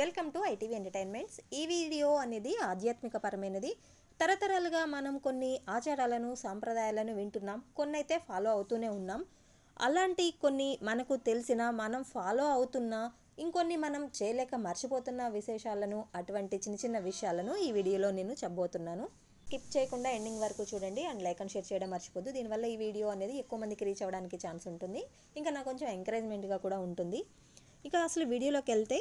Welcome to ITV entertainments. ఈ video అనేది ఆధ్యాత్మిక పరమైనది తరతరాలుగా మనం కొన్ని ఆచారాలను సాంప్రదాయాలను వింటున్నాం. కొన్ని అయితే ఫాలో అవుతూనే ఉన్నాం. అలాంటి కొన్ని మనకు తెలిసిన మనం ఫాలో అవుతున్న ఇంకొన్ని మనం చేయలేక మర్చిపోతున్న విశేషాలను అటువంటి చిన్న చిన్న విషయాలను ఈ వీడియోలో నేను చెప్పబోతున్నాను. స్కిప్ చేయకుండా ఎండింగ్ వరకు చూడండి. అండ్ లైక్ అండ్ షేర్ చేయడం మర్చిపోద్దు. దీనివల్ల ఈ వీడియో అనేది ఎక్కువ మందికి రీచ్ అవ్వడానికి ఛాన్స్ ఉంటుంది. ఇంకా నాకు కొంచెం ఎంకరేజ్మెంట్గా కూడా ఉంటుంది. ఇక అసలు వీడియోలోకి వెళ్తే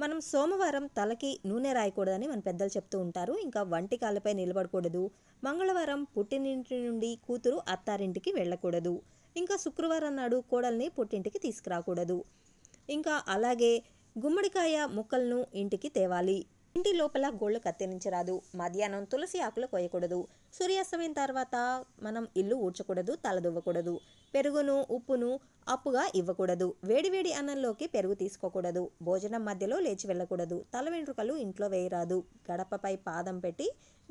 మనం సోమవారం తలకి నూనె రాయకూడదని మన పెద్దలు చెప్తూ ఉంటారు. ఇంకా వంటి కాళ్ళపై నిలబడకూడదు. మంగళవారం పుట్టినింటి నుండి కూతురు అత్తారింటికి వెళ్ళకూడదు. ఇంకా శుక్రవారం నాడు కోడల్ని పుట్టింటికి తీసుకురాకూడదు. ఇంకా అలాగే గుమ్మడికాయ ముక్కలను ఇంటికి తేవాలి. ఇంటి లోపల గోళ్ళు కత్తిరించరాదు. మధ్యాహ్నం తులసి ఆకులు కోయకూడదు. సూర్యాస్తమయం తర్వాత మనం ఇల్లు ఊడ్చకూడదు తలదువ్వకూడదు పెరుగును ఉప్పును అప్పుగా ఇవ్వకూడదు. వేడివేడి అన్నంలోకి పెరుగు తీసుకోకూడదు. భోజనం మధ్యలో లేచి వెళ్ళకూడదు. తల వెంట్రుకలు ఇంట్లో వేయరాదు. గడపపై పాదం పెట్టి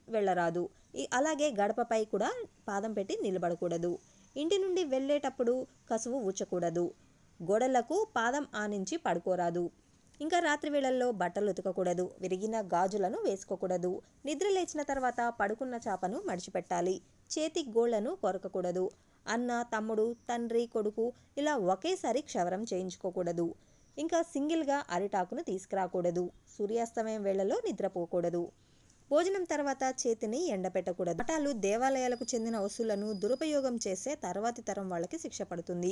వెళ్ళరాదు. అలాగే గడపపై కూడా పాదం పెట్టి నిలబడకూడదు. ఇంటి నుండి వెళ్ళేటప్పుడు కసువు ఊచకూడదు. గోడలకు పాదం ఆనించి పడుకోరాదు. ఇంకా రాత్రి వేళల్లో బట్టలు ఉతకకూడదు విరిగిన గాజులను వేసుకోకూడదు నిద్ర లేచిన తర్వాత పడుకున్న చేపను మడిచిపెట్టాలి చేతి గోళ్ళను కొరకకూడదు అన్న తమ్ముడు తండ్రి కొడుకు ఇలా ఒకేసారి క్షవరం చేయించుకోకూడదు. ఇంకా సింగిల్గా అరిటాకును తీసుకురాకూడదు సూర్యాస్తమయం వేళలో నిద్రపోకూడదు. భోజనం తర్వాత చేతిని ఎండపెట్టకూడదు. పటాలు దేవాలయాలకు చెందిన వస్తువులను దురుపయోగం చేసే తర్వాతి తరం వాళ్ళకి శిక్ష పడుతుంది.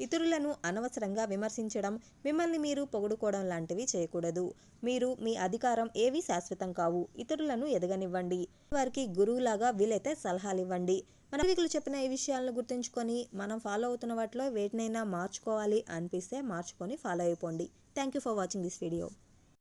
ఇతరులను అనవసరంగా విమర్శించడం మిమ్మల్ని మీరు పొగుడుకోవడం లాంటివి చేయకూడదు. మీరు మీ అధికారం ఏవి శాశ్వతం కావు. ఇతరులను ఎదగనివ్వండి. వారికి గురువులాగా వీలైతే సలహాలు ఇవ్వండి మన పూర్వీకులు చెప్పిన ఈ విషయాలను గుర్తుంచుకొని మనం ఫాలో అవుతున్న వాటిలో వేటినైనా మార్చుకోవాలి అనిపిస్తే మార్చుకొని ఫాలో అయిపోండి. Thank you for watching this video